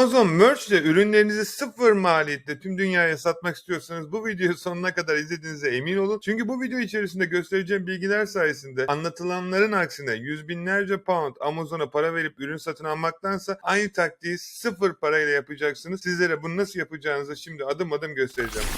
Amazon Merch ile ürünlerinizi sıfır maliyette tüm dünyaya satmak istiyorsanız bu videoyu sonuna kadar izlediğinize emin olun. Çünkü bu video içerisinde göstereceğim bilgiler sayesinde anlatılanların aksine yüz binlerce pound Amazon'a para verip ürün satın almaktansa aynı taktiği sıfır parayla yapacaksınız. Sizlere bunu nasıl yapacağınızı şimdi adım adım göstereceğim.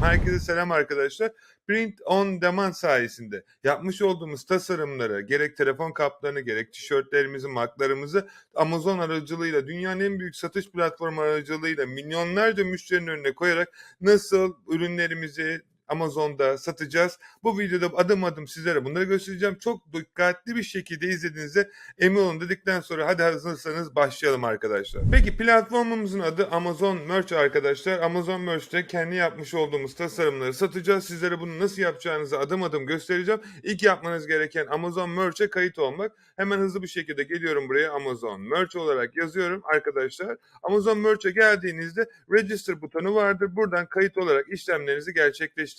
Herkese selam arkadaşlar. Print on Demand sayesinde yapmış olduğumuz tasarımları, gerek telefon kaplarını, gerek tişörtlerimizi, maklarımızı Amazon aracılığıyla, dünyanın en büyük satış platformu aracılığıyla milyonlarca müşterinin önüne koyarak nasıl ürünlerimizi Amazon'da satacağız. Bu videoda adım adım sizlere bunları göstereceğim. Çok dikkatli bir şekilde izlediğinizde emin olun dedikten sonra hadi hazırsanız başlayalım arkadaşlar. Peki platformumuzun adı Amazon Merch arkadaşlar. Amazon Merch'te kendi yapmış olduğumuz tasarımları satacağız. Sizlere bunu nasıl yapacağınızı adım adım göstereceğim. İlk yapmanız gereken Amazon Merch'e kayıt olmak. Hemen hızlı bir şekilde geliyorum buraya Amazon Merch olarak yazıyorum arkadaşlar. Amazon Merch'e geldiğinizde Register butonu vardır. Buradan kayıt olarak işlemlerinizi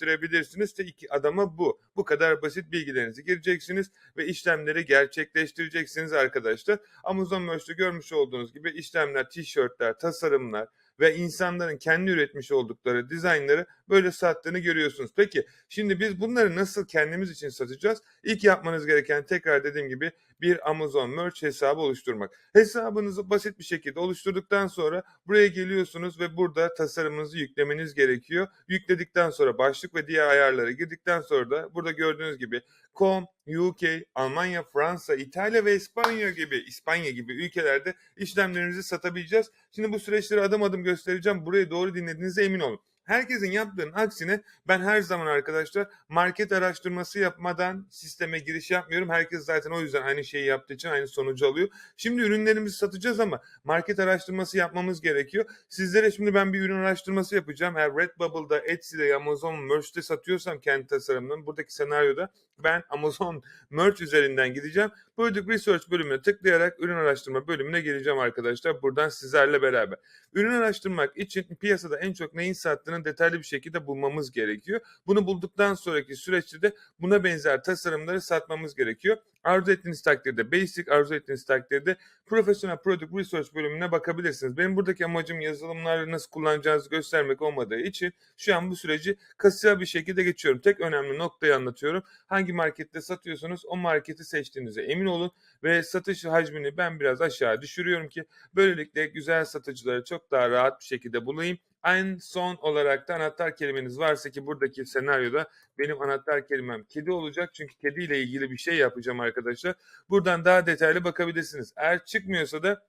gerçekleştirebilirsiniz. Tek adama bu. Bu kadar basit bilgilerinizi gireceksiniz ve işlemleri gerçekleştireceksiniz arkadaşlar. Amazon Merch'te görmüş olduğunuz gibi işlemler, tişörtler, tasarımlar ve insanların kendi üretmiş oldukları dizaynları böyle sattığını görüyorsunuz. Peki şimdi biz bunları nasıl kendimiz için satacağız? İlk yapmanız gereken tekrar dediğim gibi bir Amazon Merch hesabı oluşturmak. Hesabınızı basit bir şekilde oluşturduktan sonra buraya geliyorsunuz ve burada tasarımınızı yüklemeniz gerekiyor. Yükledikten sonra başlık ve diğer ayarlara girdikten sonra da burada gördüğünüz gibi com, UK, Almanya, Fransa, İtalya ve İspanya gibi İspanya gibi ülkelerde işlemlerinizi satabileceğiz. Şimdi bu süreçleri adım adım göstereceğim. Burayı doğru dinlediğinize emin olun. Herkesin yaptığının aksine ben her zaman arkadaşlar market araştırması yapmadan sisteme giriş yapmıyorum. Herkes zaten o yüzden aynı şeyi yaptığı için aynı sonucu alıyor. Şimdi ürünlerimizi satacağız ama market araştırması yapmamız gerekiyor. Sizlere şimdi ben bir ürün araştırması yapacağım. Eğer Redbubble'da, Etsy'de, Amazon Merch'te satıyorsam kendi tasarımlarımı buradaki senaryoda ben Amazon Merch üzerinden gideceğim. Product Research bölümüne tıklayarak ürün araştırma bölümüne geleceğim arkadaşlar. Buradan sizlerle beraber. Ürün araştırmak için piyasada en çok neyin sattığını detaylı bir şekilde bulmamız gerekiyor. Bunu bulduktan sonraki süreçte de buna benzer tasarımları satmamız gerekiyor. Arzu ettiğiniz takdirde basic, arzu ettiğiniz takdirde profesyonel product research bölümüne bakabilirsiniz. Benim buradaki amacım yazılımları nasıl kullanacağınızı göstermek olmadığı için şu an bu süreci kısa bir şekilde geçiyorum. Tek önemli noktayı anlatıyorum. Hangi markette satıyorsanız o marketi seçtiğinize emin olun ve satış hacmini ben biraz aşağı düşürüyorum ki böylelikle güzel satıcıları çok daha rahat bir şekilde bulayım. En son olarak da anahtar kelimeniz varsa ki buradaki senaryoda benim anahtar kelimem kedi olacak. Çünkü kediyle ilgili bir şey yapacağım arkadaşlar. Buradan daha detaylı bakabilirsiniz. Eğer çıkmıyorsa da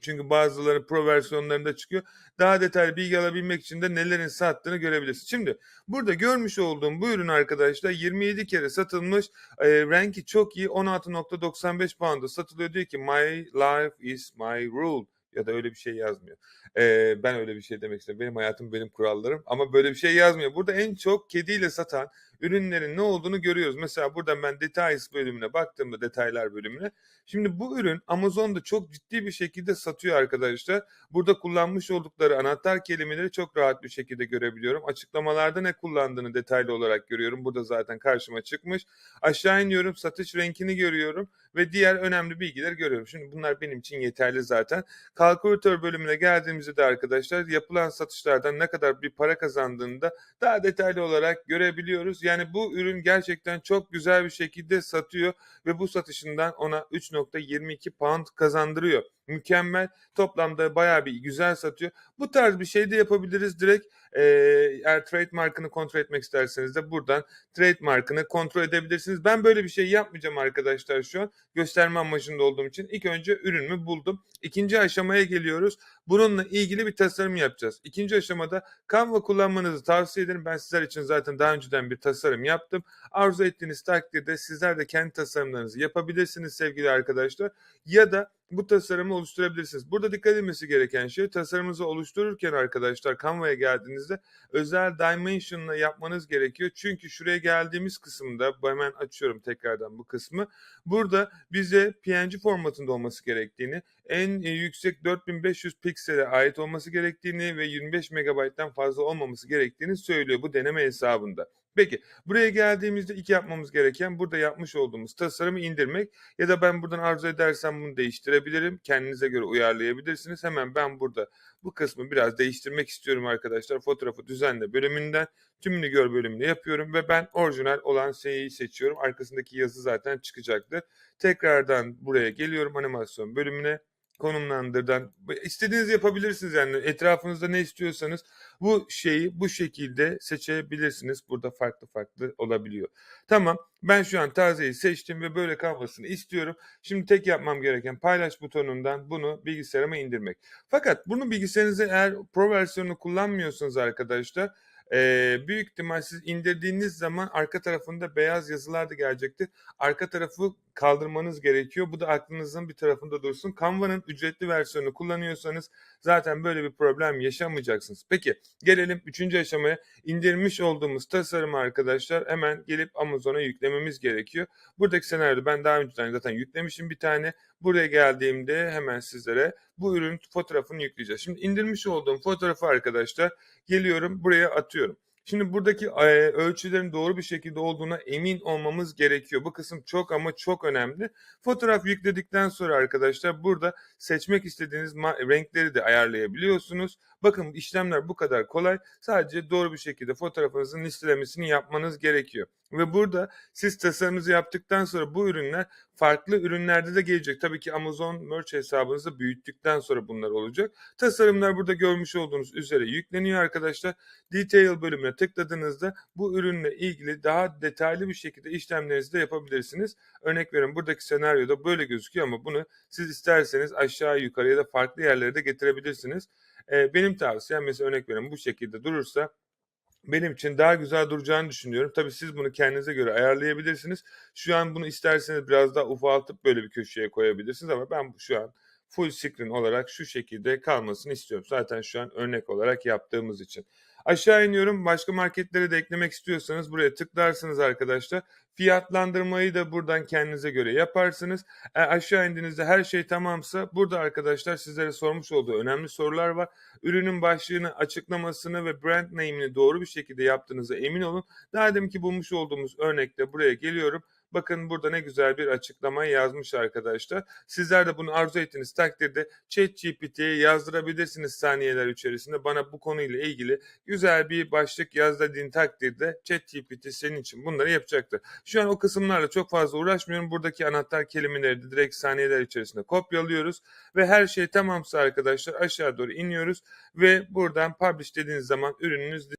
çünkü bazıları pro versiyonlarında çıkıyor. Daha detaylı bilgi alabilmek için de nelerin sattığını görebilirsiniz. Şimdi burada görmüş olduğum bu ürün arkadaşlar 27 kere satılmış. E, renki çok iyi. 16.95 pound'a satılıyor. Diyor ki my life is my rule ya da öyle bir şey yazmıyor. Ee, ben öyle bir şey demek istiyorum. Benim hayatım benim kurallarım ama böyle bir şey yazmıyor. Burada en çok kediyle satan ürünlerin ne olduğunu görüyoruz. Mesela buradan ben details bölümüne baktığımda detaylar bölümüne. Şimdi bu ürün Amazon'da çok ciddi bir şekilde satıyor arkadaşlar. Burada kullanmış oldukları anahtar kelimeleri çok rahat bir şekilde görebiliyorum. Açıklamalarda ne kullandığını detaylı olarak görüyorum. Burada zaten karşıma çıkmış. Aşağı iniyorum satış renkini görüyorum ve diğer önemli bilgileri görüyorum. Şimdi bunlar benim için yeterli zaten. Kalkülatör bölümüne geldiğimizde de arkadaşlar yapılan satışlardan ne kadar bir para kazandığını da daha detaylı olarak görebiliyoruz. Yani bu ürün gerçekten çok güzel bir şekilde satıyor ve bu satışından ona 3.22 pound kazandırıyor. Mükemmel. Toplamda bayağı bir güzel satıyor. Bu tarz bir şey de yapabiliriz direkt. Ee, eğer trademark'ını kontrol etmek isterseniz de buradan trademark'ını kontrol edebilirsiniz. Ben böyle bir şey yapmayacağım arkadaşlar şu an. Gösterme amacında olduğum için. İlk önce ürünümü buldum. İkinci aşamaya geliyoruz. Bununla ilgili bir tasarım yapacağız. İkinci aşamada Canva kullanmanızı tavsiye ederim. Ben sizler için zaten daha önceden bir tasarım yaptım. Arzu ettiğiniz takdirde sizler de kendi tasarımlarınızı yapabilirsiniz sevgili arkadaşlar. Ya da bu tasarımı oluşturabilirsiniz. Burada dikkat edilmesi gereken şey tasarımınızı oluştururken arkadaşlar Canva'ya geldiğinizde özel dimension'la yapmanız gerekiyor. Çünkü şuraya geldiğimiz kısımda hemen açıyorum tekrardan bu kısmı. Burada bize PNG formatında olması gerektiğini, en yüksek 4500 piksele ait olması gerektiğini ve 25 megabayttan fazla olmaması gerektiğini söylüyor bu deneme hesabında. Peki, buraya geldiğimizde ilk yapmamız gereken burada yapmış olduğumuz tasarımı indirmek ya da ben buradan arzu edersem bunu değiştirebilirim. Kendinize göre uyarlayabilirsiniz. Hemen ben burada bu kısmı biraz değiştirmek istiyorum arkadaşlar. Fotoğrafı düzenle bölümünden tümünü gör bölümünü yapıyorum ve ben orijinal olan şeyi seçiyorum. Arkasındaki yazı zaten çıkacaktır. Tekrardan buraya geliyorum animasyon bölümüne konumlandırdan istediğiniz yapabilirsiniz yani etrafınızda ne istiyorsanız bu şeyi bu şekilde seçebilirsiniz. Burada farklı farklı olabiliyor. Tamam ben şu an tazeyi seçtim ve böyle kalmasını istiyorum. Şimdi tek yapmam gereken paylaş butonundan bunu bilgisayarıma indirmek. Fakat bunu bilgisayarınızda eğer Pro versiyonunu kullanmıyorsanız arkadaşlar Eee, büyük ihtimal siz indirdiğiniz zaman arka tarafında beyaz yazılar da gelecektir. Arka tarafı kaldırmanız gerekiyor. Bu da aklınızın bir tarafında dursun. Canva'nın ücretli versiyonunu kullanıyorsanız zaten böyle bir problem yaşamayacaksınız. Peki gelelim üçüncü aşamaya. İndirmiş olduğumuz tasarımı arkadaşlar hemen gelip Amazon'a yüklememiz gerekiyor. Buradaki senaryoda ben daha önceden zaten yüklemişim bir tane. Buraya geldiğimde hemen sizlere bu ürün fotoğrafını yükleyeceğiz. Şimdi indirmiş olduğum fotoğrafı arkadaşlar geliyorum buraya atıyorum. Şimdi buradaki ölçülerin doğru bir şekilde olduğuna emin olmamız gerekiyor. Bu kısım çok ama çok önemli. Fotoğraf yükledikten sonra arkadaşlar burada seçmek istediğiniz renkleri de ayarlayabiliyorsunuz. Bakın işlemler bu kadar kolay. Sadece doğru bir şekilde fotoğrafınızın listelemesini yapmanız gerekiyor. Ve burada siz tasarımınızı yaptıktan sonra bu ürünler farklı ürünlerde de gelecek. Tabii ki Amazon Merch hesabınızı büyüttükten sonra bunlar olacak. Tasarımlar burada görmüş olduğunuz üzere yükleniyor arkadaşlar. Detail bölümüne tıkladığınızda bu ürünle ilgili daha detaylı bir şekilde işlemlerinizi de yapabilirsiniz. Örnek veriyorum buradaki senaryoda böyle gözüküyor ama bunu siz isterseniz aşağı yukarı ya da farklı yerlere de getirebilirsiniz. Ee, benim tavsiyem mesela örnek veriyorum bu şekilde durursa benim için daha güzel duracağını düşünüyorum. Tabii siz bunu kendinize göre ayarlayabilirsiniz. Şu an bunu isterseniz biraz daha ufaltıp böyle bir köşeye koyabilirsiniz ama ben şu an full screen olarak şu şekilde kalmasını istiyorum. Zaten şu an örnek olarak yaptığımız için. Aşağı iniyorum. Başka marketlere de eklemek istiyorsanız buraya tıklarsınız arkadaşlar. Fiyatlandırmayı da buradan kendinize göre yaparsınız. E, aşağı indiğinizde her şey tamamsa burada arkadaşlar sizlere sormuş olduğu önemli sorular var. Ürünün başlığını, açıklamasını ve brand name'ini doğru bir şekilde yaptığınıza emin olun. Daha deminki bulmuş olduğumuz örnekte buraya geliyorum. Bakın burada ne güzel bir açıklama yazmış arkadaşlar. Sizler de bunu arzu ettiğiniz takdirde ChatGPT'ye yazdırabilirsiniz saniyeler içerisinde. Bana bu konuyla ilgili güzel bir başlık yaz dediğin takdirde ChatGPT senin için bunları yapacaktır. Şu an o kısımlarla çok fazla uğraşmıyorum. Buradaki anahtar kelimeleri de direkt saniyeler içerisinde kopyalıyoruz ve her şey tamamsa arkadaşlar aşağı doğru iniyoruz ve buradan publish dediğiniz zaman ürününüz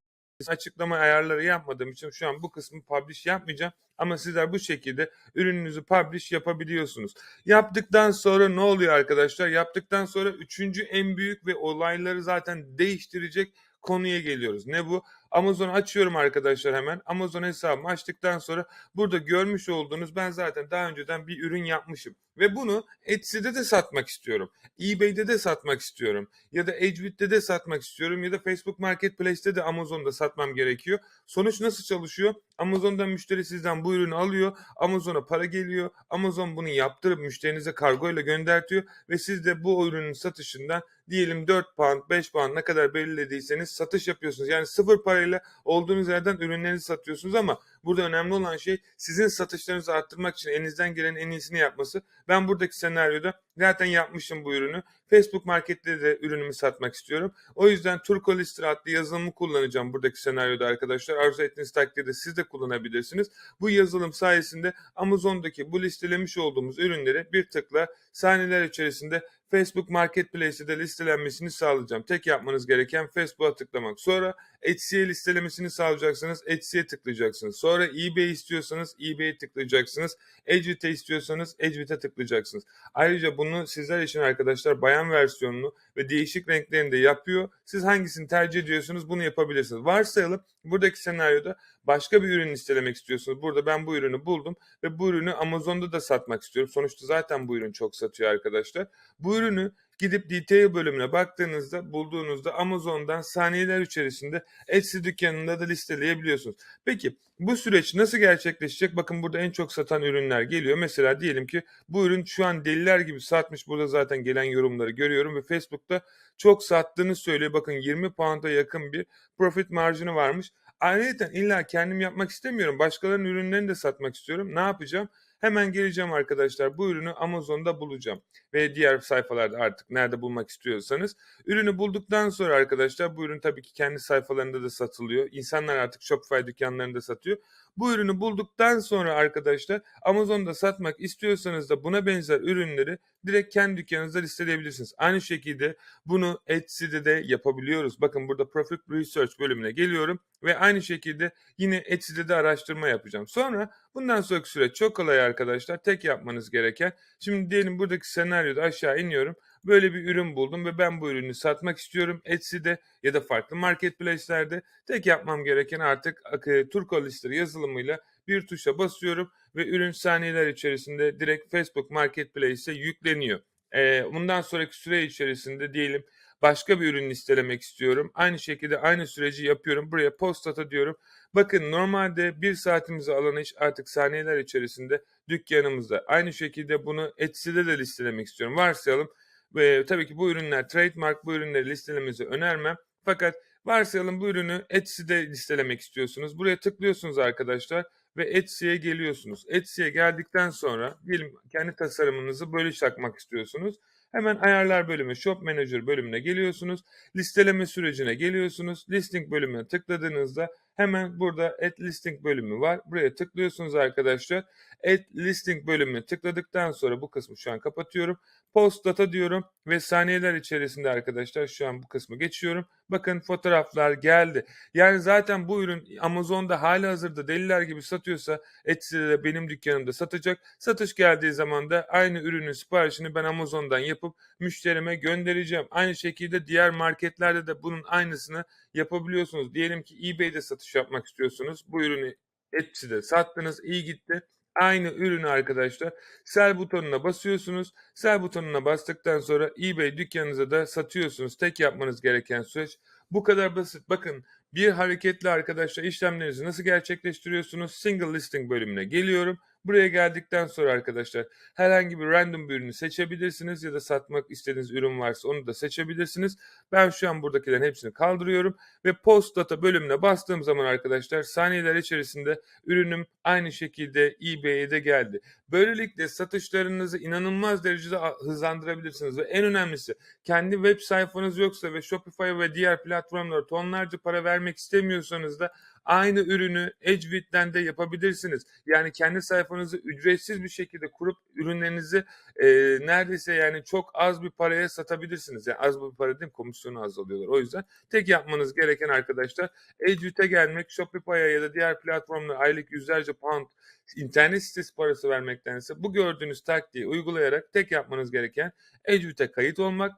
açıklama ayarları yapmadığım için şu an bu kısmı publish yapmayacağım. Ama sizler bu şekilde ürününüzü publish yapabiliyorsunuz. Yaptıktan sonra ne oluyor arkadaşlar? Yaptıktan sonra üçüncü en büyük ve olayları zaten değiştirecek konuya geliyoruz. Ne bu? Amazon açıyorum arkadaşlar hemen. Amazon hesabımı açtıktan sonra burada görmüş olduğunuz ben zaten daha önceden bir ürün yapmışım. Ve bunu Etsy'de de satmak istiyorum. eBay'de de satmak istiyorum. Ya da Edgebit'te de satmak istiyorum. Ya da Facebook Marketplace'te de Amazon'da satmam gerekiyor. Sonuç nasıl çalışıyor? Amazon'dan müşteri sizden bu ürünü alıyor. Amazon'a para geliyor. Amazon bunu yaptırıp müşterinize kargoyla göndertiyor. Ve siz de bu ürünün satışından diyelim 4 pound 5 pound ne kadar belirlediyseniz satış yapıyorsunuz. Yani sıfır parayla olduğunuz yerden ürünlerinizi satıyorsunuz ama burada önemli olan şey sizin satışlarınızı arttırmak için elinizden gelen en iyisini yapması. Ben buradaki senaryoda zaten yapmışım bu ürünü. Facebook Market'te de ürünümü satmak istiyorum. O yüzden Turkolister adlı yazılımı kullanacağım buradaki senaryoda arkadaşlar. Arzu ettiğiniz takdirde siz de kullanabilirsiniz. Bu yazılım sayesinde Amazon'daki bu listelemiş olduğumuz ürünleri bir tıkla saniyeler içerisinde Facebook Marketplace'de de listelenmesini sağlayacağım. Tek yapmanız gereken Facebook'a tıklamak. Sonra Etsy'ye listelemesini sağlayacaksınız. Etsy'ye tıklayacaksınız. Sonra eBay istiyorsanız eBay'e tıklayacaksınız. Edgebit'e istiyorsanız Edgebit'e tıklayacaksınız. Ayrıca bunu sizler için arkadaşlar bayan versiyonunu ve değişik renklerinde yapıyor. Siz hangisini tercih ediyorsunuz bunu yapabilirsiniz. Varsayalım buradaki senaryoda başka bir ürün listelemek istiyorsunuz. Burada ben bu ürünü buldum ve bu ürünü Amazon'da da satmak istiyorum. Sonuçta zaten bu ürün çok satıyor arkadaşlar. Bu ürünü gidip detail bölümüne baktığınızda bulduğunuzda Amazon'dan saniyeler içerisinde Etsy dükkanında da listeleyebiliyorsunuz. Peki bu süreç nasıl gerçekleşecek? Bakın burada en çok satan ürünler geliyor. Mesela diyelim ki bu ürün şu an deliler gibi satmış. Burada zaten gelen yorumları görüyorum ve Facebook'ta çok sattığını söylüyor. Bakın 20 pound'a yakın bir profit marjını varmış. Ayrıyeten illa kendim yapmak istemiyorum. Başkalarının ürünlerini de satmak istiyorum. Ne yapacağım? Hemen geleceğim arkadaşlar. Bu ürünü Amazon'da bulacağım ve diğer sayfalarda artık nerede bulmak istiyorsanız. Ürünü bulduktan sonra arkadaşlar bu ürün tabii ki kendi sayfalarında da satılıyor. İnsanlar artık Shopify dükkanlarında satıyor. Bu ürünü bulduktan sonra arkadaşlar Amazon'da satmak istiyorsanız da buna benzer ürünleri direkt kendi dükkanınızda listeleyebilirsiniz. Aynı şekilde bunu Etsy'de de yapabiliyoruz. Bakın burada Profit Research bölümüne geliyorum ve aynı şekilde yine Etsy'de de araştırma yapacağım. Sonra bundan sonraki süreç çok kolay arkadaşlar. Tek yapmanız gereken şimdi diyelim buradaki senaryoda aşağı iniyorum. Böyle bir ürün buldum ve ben bu ürünü satmak istiyorum Etsy'de ya da farklı marketplace'lerde. Tek yapmam gereken artık e, Turko Lister yazılımıyla bir tuşa basıyorum ve ürün saniyeler içerisinde direkt Facebook Marketplace'e yükleniyor. E, bundan sonraki süre içerisinde diyelim başka bir ürün listelemek istiyorum. Aynı şekilde aynı süreci yapıyorum. Buraya post ata diyorum. Bakın normalde bir saatimizi alan iş artık saniyeler içerisinde dükkanımızda. Aynı şekilde bunu Etsy'de de listelemek istiyorum. Varsayalım ve tabii ki bu ürünler trademark bu ürünleri listelememizi önermem. Fakat varsayalım bu ürünü Etsy'de listelemek istiyorsunuz. Buraya tıklıyorsunuz arkadaşlar ve Etsy'ye geliyorsunuz. Etsy'ye geldikten sonra diyelim kendi tasarımınızı böyle çakmak istiyorsunuz. Hemen ayarlar bölümü, Shop Manager bölümüne geliyorsunuz. Listeleme sürecine geliyorsunuz. Listing bölümüne tıkladığınızda hemen burada Add Listing bölümü var. Buraya tıklıyorsunuz arkadaşlar. Add Listing bölümüne tıkladıktan sonra bu kısmı şu an kapatıyorum. Post data diyorum ve saniyeler içerisinde arkadaşlar şu an bu kısmı geçiyorum. Bakın fotoğraflar geldi. Yani zaten bu ürün Amazon'da hali hazırda deliler gibi satıyorsa Etsy'de de benim dükkanımda satacak. Satış geldiği zaman da aynı ürünün siparişini ben Amazon'dan yapıp müşterime göndereceğim. Aynı şekilde diğer marketlerde de bunun aynısını yapabiliyorsunuz. Diyelim ki eBay'de satış yapmak istiyorsunuz. Bu ürünü Etsy'de sattınız, iyi gitti. Aynı ürünü arkadaşlar sell butonuna basıyorsunuz. Sell butonuna bastıktan sonra eBay dükkanınıza da satıyorsunuz. Tek yapmanız gereken süreç bu kadar basit. Bakın bir hareketle arkadaşlar işlemlerinizi nasıl gerçekleştiriyorsunuz? Single listing bölümüne geliyorum. Buraya geldikten sonra arkadaşlar herhangi bir random bir ürünü seçebilirsiniz ya da satmak istediğiniz ürün varsa onu da seçebilirsiniz. Ben şu an buradakilerin hepsini kaldırıyorum ve post data bölümüne bastığım zaman arkadaşlar saniyeler içerisinde ürünüm aynı şekilde eBay'e de geldi. Böylelikle satışlarınızı inanılmaz derecede hızlandırabilirsiniz ve en önemlisi kendi web sayfanız yoksa ve Shopify ve diğer platformlara tonlarca para vermek istemiyorsanız da aynı ürünü Edgewit'ten de yapabilirsiniz. Yani kendi sayfanızı ücretsiz bir şekilde kurup ürünlerinizi e, neredeyse yani çok az bir paraya satabilirsiniz. Yani az bir para değil komisyonu az alıyorlar. O yüzden tek yapmanız gereken arkadaşlar Edgewit'e gelmek, Shopify'a ya da diğer platformlara aylık yüzlerce pound internet sitesi parası vermektense bu gördüğünüz taktiği uygulayarak tek yapmanız gereken Edgewit'e kayıt olmak.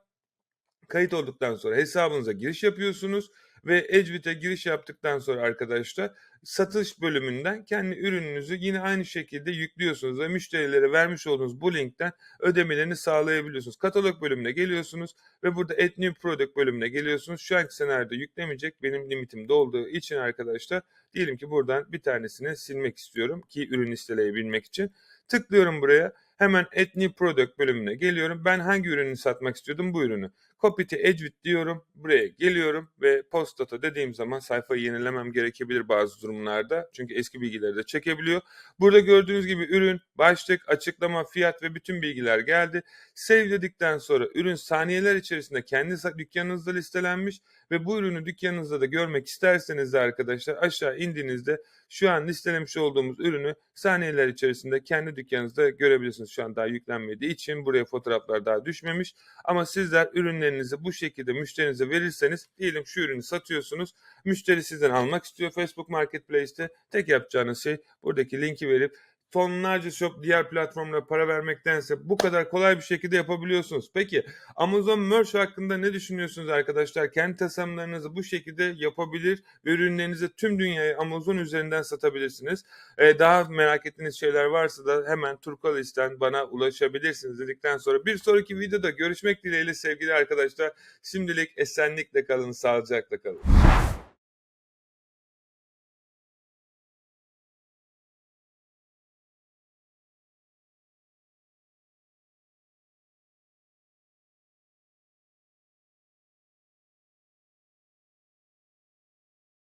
Kayıt olduktan sonra hesabınıza giriş yapıyorsunuz ve Edgewit'e giriş yaptıktan sonra arkadaşlar satış bölümünden kendi ürününüzü yine aynı şekilde yüklüyorsunuz ve müşterilere vermiş olduğunuz bu linkten ödemelerini sağlayabiliyorsunuz. Katalog bölümüne geliyorsunuz ve burada Add New Product bölümüne geliyorsunuz. Şu anki senaryoda yüklemeyecek benim limitim dolduğu için arkadaşlar diyelim ki buradan bir tanesini silmek istiyorum ki ürün listeleyebilmek için. Tıklıyorum buraya. Hemen Add New Product bölümüne geliyorum. Ben hangi ürünü satmak istiyordum? Bu ürünü. Copy to Edgewit diyorum. Buraya geliyorum ve post data dediğim zaman sayfayı yenilemem gerekebilir bazı durumlarda. Çünkü eski bilgileri de çekebiliyor. Burada gördüğünüz gibi ürün, başlık, açıklama, fiyat ve bütün bilgiler geldi. Save dedikten sonra ürün saniyeler içerisinde kendi dükkanınızda listelenmiş ve bu ürünü dükkanınızda da görmek isterseniz de arkadaşlar aşağı indiğinizde şu an listelemiş olduğumuz ürünü saniyeler içerisinde kendi dükkanınızda görebilirsiniz. Şu an daha yüklenmediği için buraya fotoğraflar daha düşmemiş. Ama sizler ürünlerinizi bu şekilde müşterinize verirseniz diyelim şu ürünü satıyorsunuz. Müşteri sizden almak istiyor Facebook Marketplace'te. Tek yapacağınız şey buradaki linki verip tonlarca shop diğer platformlara para vermektense bu kadar kolay bir şekilde yapabiliyorsunuz. Peki Amazon Merch hakkında ne düşünüyorsunuz arkadaşlar? Kendi tasarımlarınızı bu şekilde yapabilir ve ürünlerinizi tüm dünyaya Amazon üzerinden satabilirsiniz. Ee, daha merak ettiğiniz şeyler varsa da hemen Turkalist'ten bana ulaşabilirsiniz dedikten sonra bir sonraki videoda görüşmek dileğiyle sevgili arkadaşlar. Şimdilik esenlikle kalın, sağlıcakla kalın.